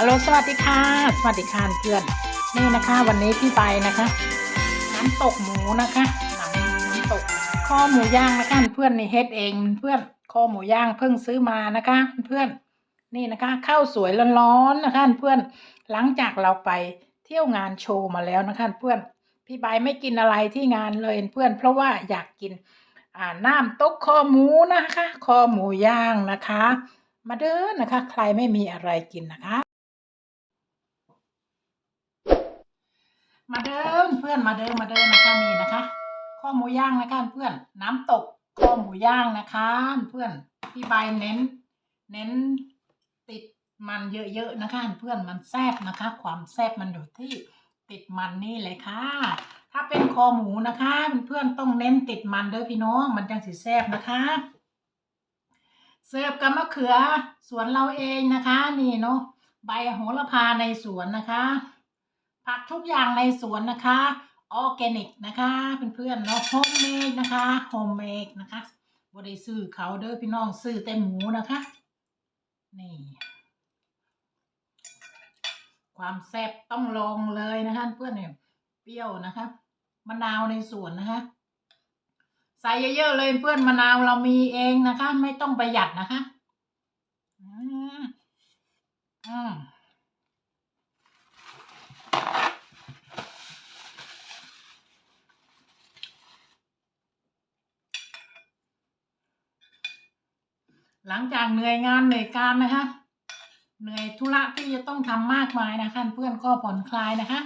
ฮัลโหลสวัสดีค่ะ สวัสดีค่ะเพื่อน นี่นะคะ วันนี้พี่ไปนะคะ น้ำตกหมูนะคะน้ำน้ำตกข้อหมูย่างนะคะเพื่อนนี่เฮ็ดเองเพื่อนข้อหมูย่างเพิ่งซื้อมานะคะ เพื่อนนี่นะคะข้าวสวยร้อนๆนะคะเพื่อนหลังจากเราไปเที่ยวงานโชว์มาแล้วนะคะเพื่อนพี่ใบไม่กินอะไรที่งานเลยเพื่อน เพราะว่าอยากกินอ่าน้ำตกคอหมูนะคะ คอหมูย่างนะคะ มาเด้อนะคะ ใครไม่มีอะไรกินนะคะ มาเดิมเพื่อนมาเดิมมาเดิมนะคะนี่นะคะข้อหมูย่างนะคะเพื่อนน้ำตกข้อหมูย่างนะคะเพื่อนพี่ใบเน้น เน้นติดมันเยอะๆนะคะเพื่อนมันแซ่บนะคะ ความแซ่บมันอยู่ที่ติดมันนี่เลยค่ะ ถ้าเป็นคอหมูนะคะเพื่อนต้องเน้นติดมันเด้อพี่น้องมันจังสิแซ่บนะคะเสิร์ฟกับมะเขือสวนเราเองนะคะ นี่เนาะใบโหระพาในสวนนะคะ ผักทุกอย่างในสวนนะคะออแกนิกนะคะเพื่อนๆเนาะโฮมเมดนะคะโฮมเมดนะคะบริซื้อเขาเด้อพี่น้องซื้อแต่หมูนะคะนี่ความแซ่บต้องลองเลยนะคะเพื่อนเนี่ยเปรี้ยวนะคะมะนาวในสวนนะคะใส่เยอะๆเลยเพื่อนมะนาวเรามีเองนะคะ ไม่ต้องประหยัดนะคะ อืมอืม หลังจากเหนื่อยงานเหนื่อยการนะคะ เหนื่อยธุระที่จะต้องทำมากมายนะคะเพื่อนก็ผ่อนคลายนะคะ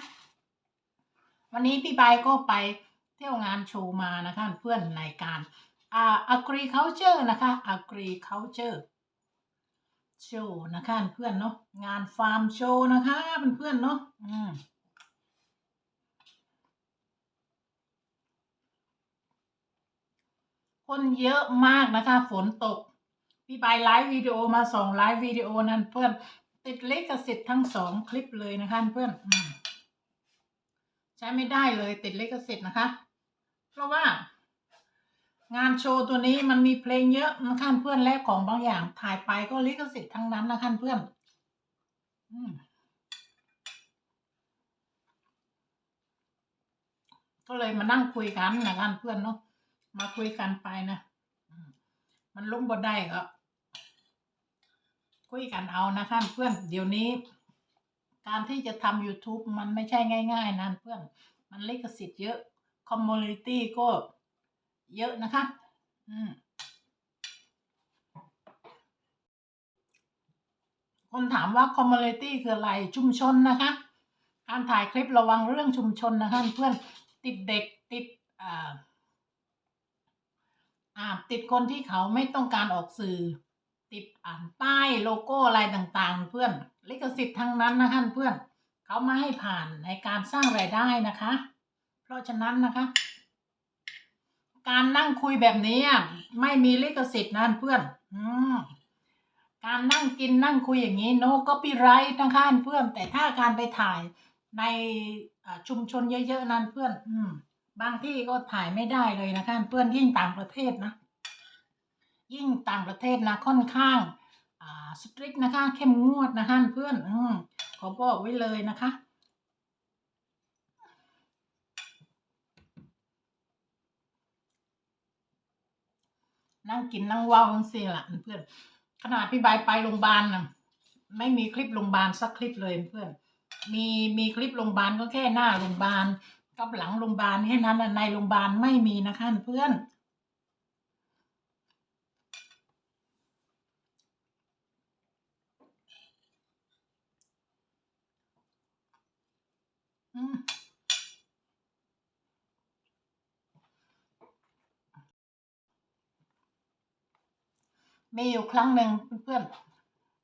วันนี้พี่ใบก็ไปเที่ยวงานโชว์มานะคะเพื่อนในการอ่า agriculture นะคะ agriculture โชว์นะคะเพื่อนเนาะงานฟาร์มโชว์นะคะเพื่อนเนาะอืมคนเยอะมากนะคะ ฝนตก พี่ไปไลฟ์วิดีโอมาสองไลฟ์วิดีโอนั้นเพื่อนติดเลขสิทธิ์ทั้งสองคลิปเลยนะคะเพื่อนใช้ไม่ได้เลยติดเลขสิทธิ์นะคะ เพราะว่า งานโชว์ตัวนี้มันมีเพลงเยอะนะคะเพื่อนและของบางอย่างถ่ายไปก็ลิขสิทธิ์ทั้งนั้นนะคะเพื่อนอืมก็เลยมานั่งคุยกันนะคะเพื่อนเนาะมาคุยกันไปนะ มันลงบนได้ก็ คุยกันเอานะคะเพื่อนเดี๋ยวนี้ การที่จะทำ YouTube มันไม่ใช่ง่าย ๆนะเพื่อนมันลิขสิทธิ์เยอะคอมมูนิตี้ก็เยอะนะคะอืมคนถามว่าคอมมูนิตี้คืออะไรชุมชนนะคะ การถ่ายคลิประวังเรื่องชุมชนนะคะเพื่อนติดเด็กติดอ่าอ่าติดคนที่เขาไม่ต้องการออกสื่อ ติดอ่านป้ายโลโก้อะไรต่างๆ เพื่อนลิขสิทธิ์ทั้งนั้นนะคะเพื่อนเขามาให้ผ่านในการสร้างรายได้นะคะ เพราะฉะนั้นนะคะ การนั่งคุยแบบนี้อะไม่มีลิขสิทธิ์นะเพื่อนอการนั่งกินนั่งคุยอย่างนี้ no copyright นะคะเพื่อน แต่ถ้าการไปถ่ายในชุมชนเยอะๆนั้นเพื่อน อืม บางที่ก็ถ่ายไม่ได้เลยนะคะเพื่อนยิ่งต่างประเทศนะ ยิ่งต่างประเทศนะค่อนข้างสตริกนะคะ เข้มงวดนะคะเพื่อนอขอบอกไว้เลยนะคะ นั่งกินนั่งว้าจังซี่ล่ะเพื่อน ขนาดพี่ใบไปโรงพยาบาลนะไม่มีคลิปโรงพยาบาลสักคลิปเลยเพื่อน มีมีคลิปโรงพยาบาลก็แค่หน้าโรงพยาบาลกับหลังโรงพยาบาลแค่นั้นในโรงพยาบาลไม่มีนะคะเพื่อน มีอยู่ครั้งหนึ่งเพื่อน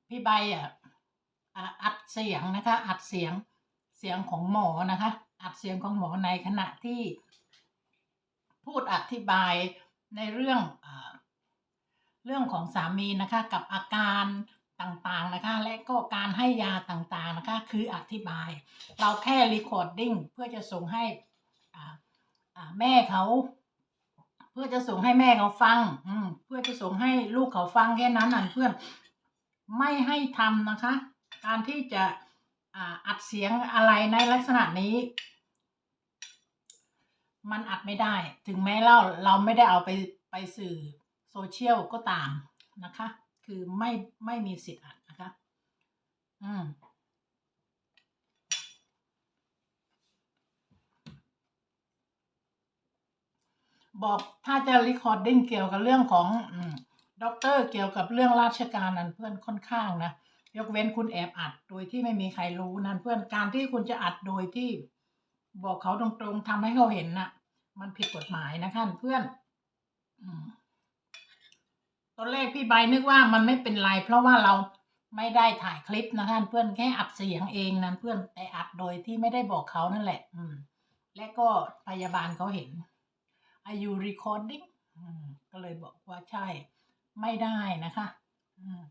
พี่ใบอะอัดเสียงนะคะ อัดเสียงเสียงของหมอนะคะ อัดเสียงของหมอในขณะที่พูดอธิบายในเรื่องอเรื่องของสามีนะคะ กับอาการ ต่างๆนะคะ และก็การให้ยาต่างๆนะคะ คืออธิบาย เราแค่ recording เพื่อจะส่งให้แม่เขา เพื่อจะส่งให้แม่เขาฟังอืเพื่อจะส่งให้ลูกเขาฟังแค่นั้นน่ะเพื่อนไม่ให้ทำนะคะ การที่จะอ่าอัดเสียงอะไรในลักษณะนี้ มันอัดไม่ได้ ถึงแม้เราเราไม่ได้เอาไปไปสื่อโซเชียลก็ตามนะคะ คือไม่ไม่มีสิทธิ์อัดนะคะ อืมบอกถ้าจะ recording เกี่ยวกับเรื่องของอืมด็อกเตอร์เกี่ยวกับเรื่องราชการนั้นเพื่อนค่อนข้างนะ ยกเว้นคุณแอบอัดโดยที่ไม่มีใครรู้นั้นเพื่อนการที่คุณจะอัดโดยที่บอกเขาตรงๆทำให้เขาเห็นน่ะ มันผิดกฎหมายนะคะเพื่อน อืม ตอนแรกพี่ใบนึกว่ามันไม่เป็นไร เพราะว่าเราไม่ได้ถ่ายคลิปนะคะเพื่อนแค่อัดเสียงเองนั้นเพื่อนแต่อัดโดยที่ไม่ได้บอกเขานั่นแหละ อืม และก็พยาบาลเขาเห็น Are you recording อืมก็เลยบอกว่าใช่ ไม่ได้นะคะอืม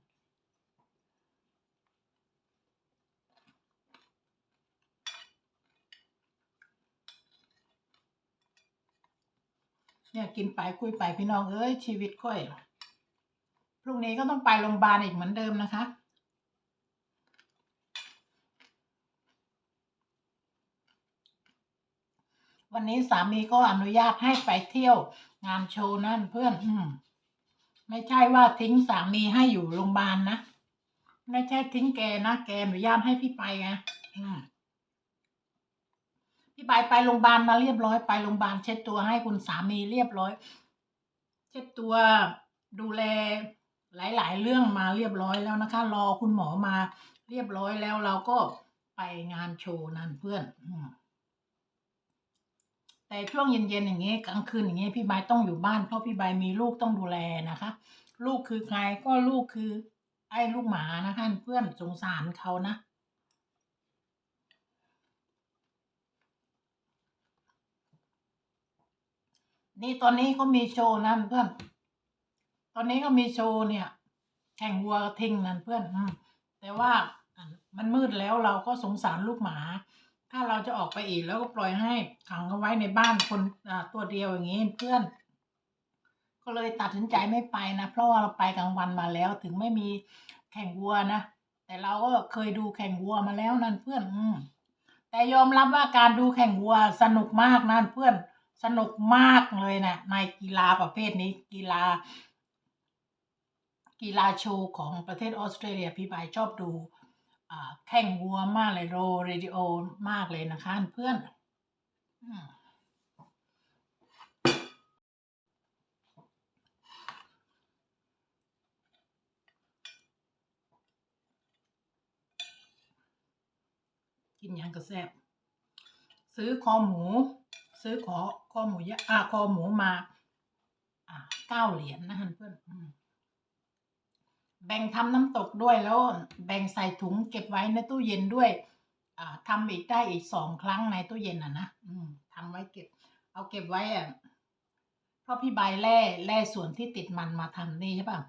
เนี่ยกินไปคุยไปพี่น้องเอ้ยชีวิตค่อย พรุ่งนี้ก็ต้องไปโรงพยาบาลอีกเหมือนเดิมนะคะวันนี้สามีก็อนุญาตให้ไปเที่ยวงานโชว์นั่นเพื่อน อืม ไม่ใช่ว่าทิ้งสามีให้อยู่โรงพยาบาลนะ ไม่ใช่ทิ้งแกนะ แกอนุญาตให้พี่ไปไงพี่ไปไปโรงพยาบาลมาเรียบร้อยไปโรงพยาบาลเช็ดตัวให้คุณสามีเรียบร้อย เช็ดตัวดูแล หลาย ๆ เรื่องมาเรียบร้อยแล้วนะคะ รอคุณหมอมาเรียบร้อยแล้วเราก็ไปงานโชว์นั่นเพื่อนแต่ช่วงเย็นๆอย่างเงี้ยกลางคืนอย่างเงี้ยพี่ใบต้องอยู่บ้านเพราะพี่ใบมีลูกต้องดูแลนะคะ ลูกคือใครก็ลูกคือ ไอ้ลูกหมานะคะเพื่อนสงสารเขานะนี่ตอนนี้เขามีโชว์นั่นเพื่อน ตอนนี้เขามีโชว์เนี่ยแข่งวัวกระทิงนั่นเพื่อนอืแต่ว่ามันมืดแล้วเราก็สงสารลูกหมา ถ้าเราจะออกไปอีกแล้วก็ปล่อยให้ขังเขาไว้ในบ้านคนตัวเดียวอย่างนี้เพื่อน ก็เลยตัดสินใจไม่ไปนะเพราะว่าเราไปกลางวันมาแล้วถึงไม่มีแข่งวัวนะแต่เราก็เคยดูแข่งวัวมาแล้วนั่นเพื่อนอืแต่ยอมรับว่าการดูแข่งวัวสนุกมากนั่นเพื่อนสนุกมากเลยนะในกีฬาประเภทนี้กีฬา กีฬาโชว์ของประเทศออสเตรเลียพี่บายชอบดูแข่งวัวมากเลยโรเรดิโอมากเลยนะคะเพื่อนกินยังกระแซบซื้อคอหมู ซื้อขอคอหมูยะอ่าคอหมูมา อ่าเก้าเหรียญนะคะเพื่อนอ แบ่งทำน้ำตกด้วยแล้วแบ่งใส่ถุงเก็บไว้ในตู้เย็นด้วยอ่าทำอีกได้อีกสองครั้งในตู้เย็นอะนะอืมทำไว้เก็บ เอาเก็บไว้อะเพราะพี่ใบแร่แร่ส่วนที่ติดมันมาทำนี่ใช่ป่ะ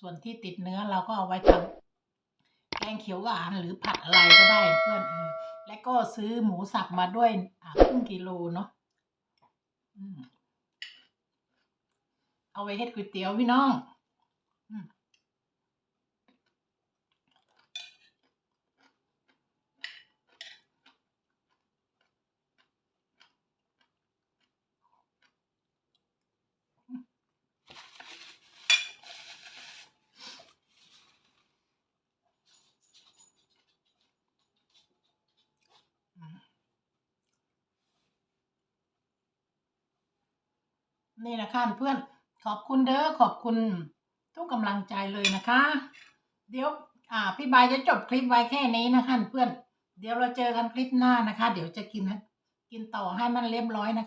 ส่วนที่ติดเนื้อเราก็เอาไว้ทำแกงเขียวหวานหรือผัดอะไรก็ได้เพื่อนเออและก็ซื้อหมูสับมาด้วยอ่าครึ่งกิโลเนาะอืมเอาไว้เฮ็ดก๋วยเตี๋ยวพี่น้อง นี่นะคะเพื่อนขอบคุณเด้อขอบคุณทุกกำลังใจเลยนะคะ เดี๋ยวอ่าพี่บายจะจบคลิปไว้แค่นี้นะคะเพื่อนเดี๋ยวเราเจอกันคลิปหน้านะคะ เดี๋ยวจะกินกินต่อให้มันเรียบร้อยนะคะ